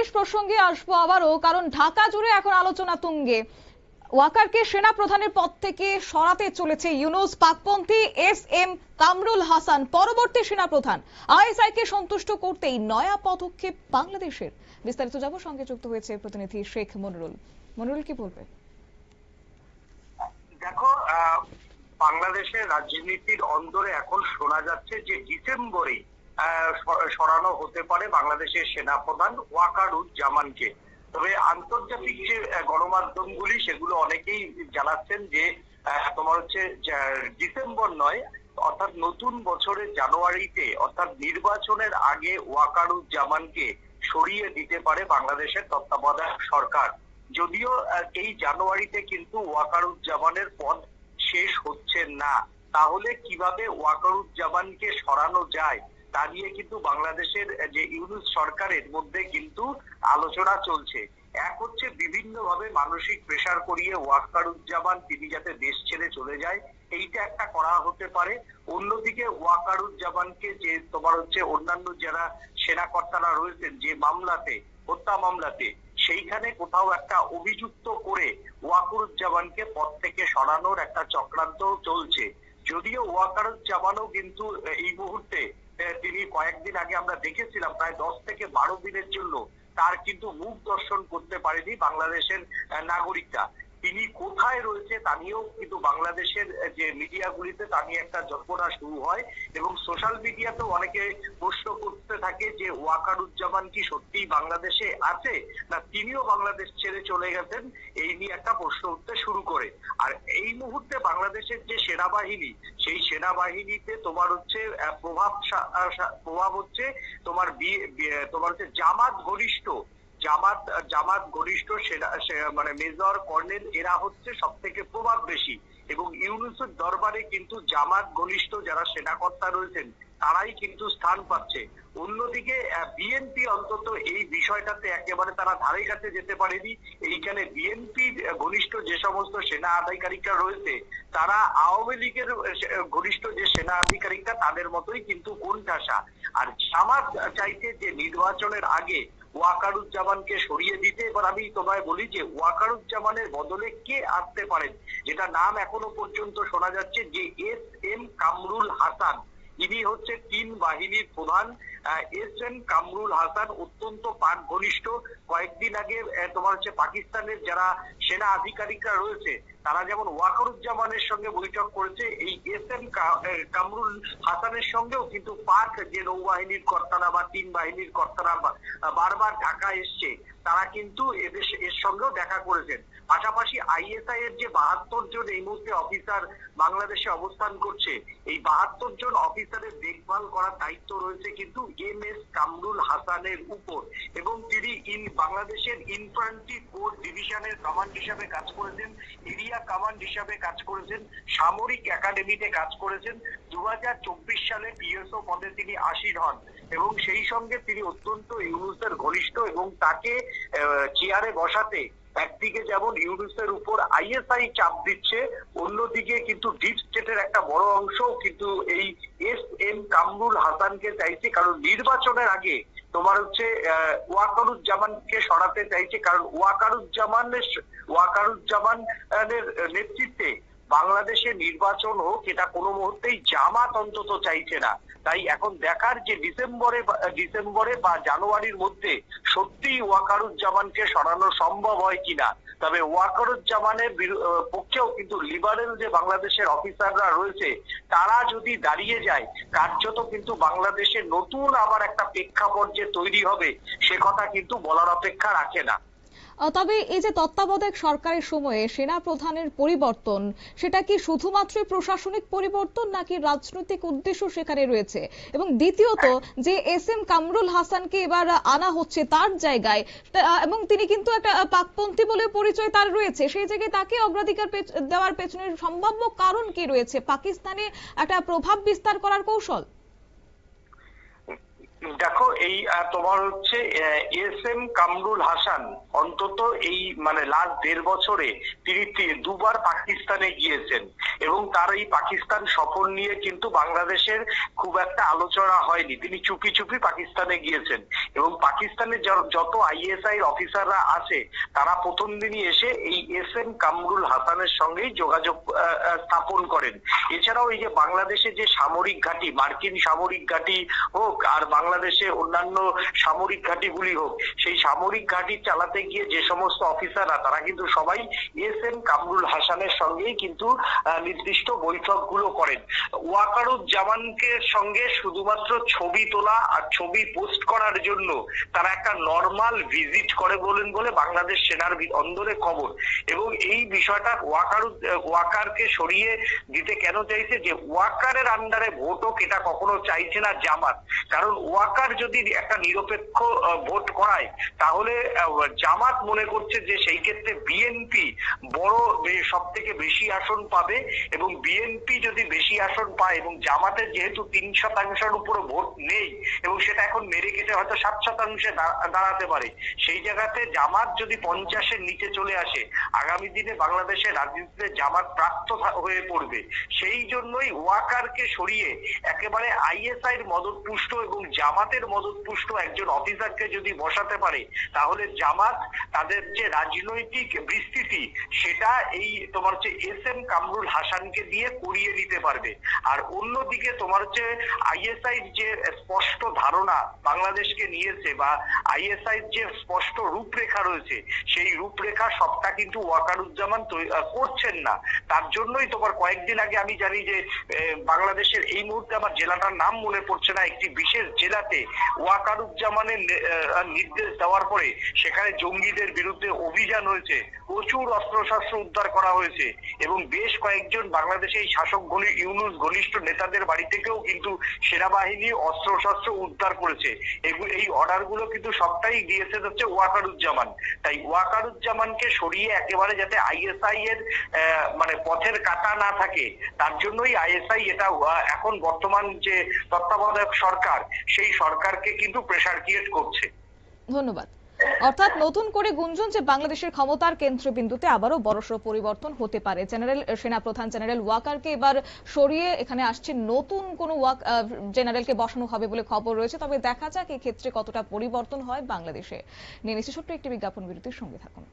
বাংলাদেশ প্রসঙ্গে আসব আবারও, কারণ ঢাকা জুড়ে এখন আলোচনা তুঙ্গে। ওয়াকারকে সেনা প্রধানের পদ থেকে সরাতে চলেছে ইউনুস পাকপন্থী এস এম কামরুল হাসান, পরবর্তী সেনা প্রধান। আইএসআই কে সন্তুষ্ট করতেই নয়া পদক্ষেপ বাংলাদেশের। বিস্তারিত যাব, সঙ্গে যুক্ত হয়েছে প্রতিনিধি শেখ মনিরুল। মনিরুল, কি বলবে? দেখো বাংলাদেশের রাজনীতির অন্দরে এখন শোনা যাচ্ছে যে ডিসেম্বরে সরানো হতে পারে বাংলাদেশের সেনাপ্রধান ওয়াকারুজ্জামানকে তবে আন্তর্জাতিক যে গণমাধ্যমগুলি, সেগুলো অনেকেই জানাচ্ছেন যে তোমার হচ্ছে ডিসেম্বর নয়, অর্থাৎ নতুন বছরের জানুয়ারিতে, অর্থাৎ নির্বাচনের আগে ওয়াকারুজ্জামানকে সরিয়ে দিতে পারে বাংলাদেশের তত্ত্বাবধায়ক সরকার। যদিও এই জানুয়ারিতে কিন্তু ওয়াকারুজ্জামানের পদ শেষ হচ্ছে না। তাহলে কীভাবে ওয়াকারুজ্জামানকে সরানো যায়? নিয়ে কিন্তু বাংলাদেশের যে ইউনুস সরকারের মধ্যে কিন্তু আলোচনা চলছে। এক হচ্ছে বিভিন্ন ভাবে মানসিক প্রেসার করিয়ে ওয়াকারুজ্জামান তিনি যাতে দেশ ছেড়ে চলে যায়, এইটা একটা করা হতে পারে। অন্যদিকে ওয়াকারুজ্জামানকে যে তোমার হচ্ছে অন্যান্য যারা সেনাকর্তারা রয়েছেন, যে মামলাতে, হত্যা মামলাতে, সেইখানে কোথাও একটা অভিযুক্ত করে ওয়াকুরুজ্জামানকে পদ থেকে সরানোর একটা চক্রান্ত চলছে। যদিও ওয়াকার চাবানো কিন্তু এই মুহূর্তে তিনি কয়েকদিন আগে আমরা দেখেছিলাম, প্রায় দশ থেকে বারো দিনের জন্য তার কিন্তু মুখ দর্শন করতে পারেনি বাংলাদেশের নাগরিকরা। তিনি কোথায় রয়েছে তা নিয়েও কিন্তু বাংলাদেশের যে মিডিয়াগুলিতে তা নিয়ে একটা জল্পনা শুরু হয় এবং সোশ্যাল মিডিয়াতেও অনেকে প্রশ্ন করতে থাকে যে ওয়াকারুজ্জামান কি সত্যিই বাংলাদেশে আছে না তিনিও বাংলাদেশ ছেড়ে চলে গেছেন? এই নিয়ে একটা প্রশ্ন উঠতে শুরু করে। আর এই মুহূর্তে বাংলাদেশের যে সেনাবাহিনী, সেই সেনাবাহিনীতে তোমার হচ্ছে প্রভাব প্রভাব হচ্ছে তোমার তোমার হচ্ছে জামাত ঘনিষ্ঠ জামাত জামাত ঘনিষ্ঠ সেরা মানে মেজর, কর্নেল, এরা হচ্ছে সব থেকে প্রভাব বেশি এবং ইউনুসের দরবারে কিন্তু জামাত ঘনিষ্ঠ যারা সেনাকর্তা রয়েছেন তারাই কিন্তু স্থান পাচ্ছে। অন্যদিকে বিএনপি অন্তত এই বিষয়টাতে একেবারে তারা ধারে কাছে যেতে পারেনি। এইখানে বিএনপি ঘনিষ্ঠ যে সমস্ত সেনা আধিকারিকরা রয়েছে, তারা আওয়ামী লীগের ঘনিষ্ঠ যে সেনা আধিকারিকরা, তাদের মতোই কিন্তু কোণঠাসা। আর জামাত চাইছে যে নির্বাচনের আগে ওয়াকারুজ্জামানকে সরিয়ে দিতে। এবার আমি তোমায় বলি যে ওয়াকারুজ্জামানের বদলে কে আসতে পারেন? যেটা নাম এখনও পর্যন্ত শোনা যাচ্ছে যে এস এম কামরুল হাসান। ইনি হচ্ছে তিন বাহিনীর প্রধান। এস কামরুল হাসান অত্যন্ত পাক ঘনিষ্ঠ কয়েকদিন আগে তোমার হচ্ছে পাকিস্তানের যারা সেনা আধিকারিকরা রয়েছে তারা যেমন ওয়াকারুজ্জামানের সঙ্গে বৈঠক করেছে, এই এস এম কামরুল হাসানের সঙ্গেও কিন্তু পাক যে নৌবাহিনীর কর্তারা বা তিন বাহিনীর কর্তারা বারবার ঢাকা এসছে, তারা কিন্তু এদের এর সঙ্গেও দেখা করেছেন। পাশাপাশি আইএসআই এর যে বাহাত্তর জন এই মুহূর্তে অফিসার বাংলাদেশে অবস্থান করছে, এই বাহাত্তর জন অফিসারের দেখভাল করার দায়িত্ব রয়েছে কিন্তু এম এস কামরুল হাসানের উপর এবং তিনি ইন, বাংলাদেশের ইনফ্রান্ট্রি কোর ডিভিশনের কমান্ড হিসাবে কাজ করেছেন এরিয়া কমান্ড হিসাবে কাজ করেছেন, সামরিক একাডেমিতে কাজ করেছেন। দু হাজার চব্বিশ সালে পিএসও পদে তিনি আসীন হন এবং সেই সঙ্গে তিনি অত্যন্ত ইউনুসের ঘনিষ্ঠ এবং তাকে চেয়ারে বসাতে একদিকে যেমন ইউনুসের উপর আইএসআই চাপ দিচ্ছে, অন্যদিকে কিন্তু ডিপ স্টেটের একটা বড় অংশ কিন্তু এই এস এম কামরুল হাসানকে চাইছে। কারণ নির্বাচনের আগে তোমার হচ্ছে ওয়াকারুজ্জামানকে সরাতে চাইছে। কারণ ওয়াকারুজ্জামানের ওয়াকারুজ্জামানের নেতৃত্বে বাংলাদেশে নির্বাচন হোক এটা কোনো মুহূর্তেই জামাত অন্তত চাইছে না। তাই এখন দেখার যে ডিসেম্বরে ডিসেম্বরে বা জানুয়ারির মধ্যে সত্যি ওয়াকারুজ্জামানকে সরানো সম্ভব হয় কিনা, তবে ওয়াকারুজ্জামানের পক্ষেও কিন্তু লিবারেল যে বাংলাদেশের অফিসাররা রয়েছে, তারা যদি দাঁড়িয়ে যায়, কার্যত কিন্তু বাংলাদেশে নতুন আবার একটা প্রেক্ষাপট যে তৈরি হবে, সে কথা কিন্তু বলার অপেক্ষা রাখে না। তবে এই যে তত্ত্বাবধায়ক সরকারের সময়ে সেনা প্রধানের পরিবর্তন, সেটা কি শুধুমাত্র প্রশাসনিক পরিবর্তন নাকি রাজনৈতিক উদ্দেশ্য সেখানে রয়েছে? এবং দ্বিতীয়ত, যে এস এম কামরুল হাসানকে এবার আনা হচ্ছে তার জায়গায় এবং তিনি কিন্তু একটা পাকপন্থী বলে পরিচয় তার রয়েছে, সেই জায়গায় তাকে অগ্রাধিকার দেওয়ার পেছনে সম্ভাব্য কারণ কি রয়েছে? পাকিস্তানে একটা প্রভাব বিস্তার করার কৌশল? দেখো, এই তোমার হচ্ছে এস এম কামরুল হাসান অন্তত এই মানে লাস্ট দেড় বছরে তিনি দুবার পাকিস্তানে গিয়েছেন এবং তার এই পাকিস্তান সফর নিয়ে কিন্তু বাংলাদেশের খুব একটা আলোচনা হয়নি। তিনি চুপি চুপি পাকিস্তানে গিয়েছেন এবং পাকিস্তানে যত আইএসআই অফিসাররা আছে, তারা প্রথম দিনই এসে এই এস এম কামরুল হাসানের সঙ্গেই যোগাযোগ স্থাপন করেন। এছাড়াও এই যে বাংলাদেশে যে সামরিক ঘাঁটি, মার্কিন সামরিক ঘাঁটি হোক আর বাংলাদেশে অন্যান্য সামরিক ঘাঁটিগুলি হোক, সেই সামরিক ঘাঁটি চালাতে গিয়ে যে সমস্ত অফিসাররা, তারা কিন্তু সবাই এস এম কামরুল হাসানের সঙ্গেই কিন্তু নির্দিষ্ট বৈঠকগুলো করেন। ওয়াকারুজ্জামানকে সঙ্গে শুধুমাত্র ছবি তোলা আর ছবি পোস্ট করার জন্য তারা একটা নর্মাল ভিজিট করে বলেন বলে বাংলাদেশ সেনার অন্দরে খবর। এবং এই বিষয়টা ওয়াকার ওয়াকারকে সরিয়ে দিতে কেন চাইছে যে, ওয়াকারের আন্ডারে ভোট হোক এটা কখনো চাইছে না জামাত। কারণ ওয়াকার যদি একটা নিরপেক্ষ ভোট করায়, তাহলে জামাত মনে করছে যে সেই ক্ষেত্রে বিএনপি বড় সব থেকে বেশি আসন পাবে এবং বিএনপি যদি বেশি আসন পায় এবং জামাতের যেহেতু তিন শতাংশের উপরে ভোট নেই এবং সেটা এখন মেরে কেটে হয়তো সাত শতাংশে দাঁড়াতে পারে, সেই জায়গাতে জামাত যদি পঞ্চাশের নিচে চলে আসে, আগামী দিনে বাংলাদেশের রাজনীতিতে জামাত প্রাপ্ত হয়ে পড়বে, সেই জন্যই ওয়াকারকে সরিয়ে একেবারে আইএসআই এর মদত পুষ্ট এবং জামাতের মদতপুষ্ট একজন অফিসারকে যদি বসাতে পারে, তাহলে জামাত তাদের যে রাজনৈতিক বিস্তৃতি, সেটা এই তোমার হচ্ছে এস এম কামরুল হাসানকে দিয়ে করিয়ে দিতে পারবে। আর অন্যদিকে তোমার হচ্ছে আইএসআই যে স্পষ্ট ধারণা বাংলাদেশকে নিয়েছে বা আইএসআই যে স্পষ্ট রূপরেখা রয়েছে, সেই রূপরেখা সবটা কিন্তু ওয়াকারুজ্জামান করছেন না। তার জন্যই তোমার কয়েকদিন আগে আমি জানি যে বাংলাদেশের এই মুহূর্তে আমার জেলাটার নাম মনে পড়ছে না, একটি বিশেষ জেলাতে ওয়াকারুজ্জামানের নির্দেশ দেওয়ার পরে সেখানে জঙ্গিদের বিরুদ্ধে অভিযান হয়েছে। প্রচুর অস্ত্রশস্ত্র উদ্ধার করা হয়েছে এবং বেশ কয়েকজন বাংলাদেশের শাসক ইউনুস ঘনিষ্ঠ নেতাদের বাড়ি থেকেও কিন্তু সেনাবাহিনী অস্ত্রশস্ত্র উদ্ধার করেছে। এই অর্ডারগুলো কিন্তু সবটাই দিয়েছে হচ্ছে ওয়াকারুজ্জামান। তাই ওয়াকারুজ্জামানকে সরিয়ে একেবারে যাতে আইএসআই এর মানে পথের কাটা না থাকে, তার জন্যই আইএসআই এটা এখন বর্তমান যে তত্ত্বাবধায়ক সরকার, সেই সরকারকে কিন্তু প্রেসার ক্রিয়েট করছে। ধন্যবাদ। অর্থাৎ নতুন করে গুঞ্জন যে বাংলাদেশের ক্ষমতার কেন্দ্রবিন্দুতে আবারও বড়সড় পরিবর্তন হতে পারে। জেনারেল সেনাপ্রধান জেনারেল ওয়াকারকে এবার সরিয়ে এখানে আসছে নতুন কোনো ওয়াক জেনারেলকে বসানো হবে বলে খবর রয়েছে। তবে দেখা যাক এই ক্ষেত্রে কতটা পরিবর্তন হয় বাংলাদেশে। নিয়ে নিচ্ছি ছোট্ট একটি বিজ্ঞাপন বিরতির সঙ্গে থাকুন।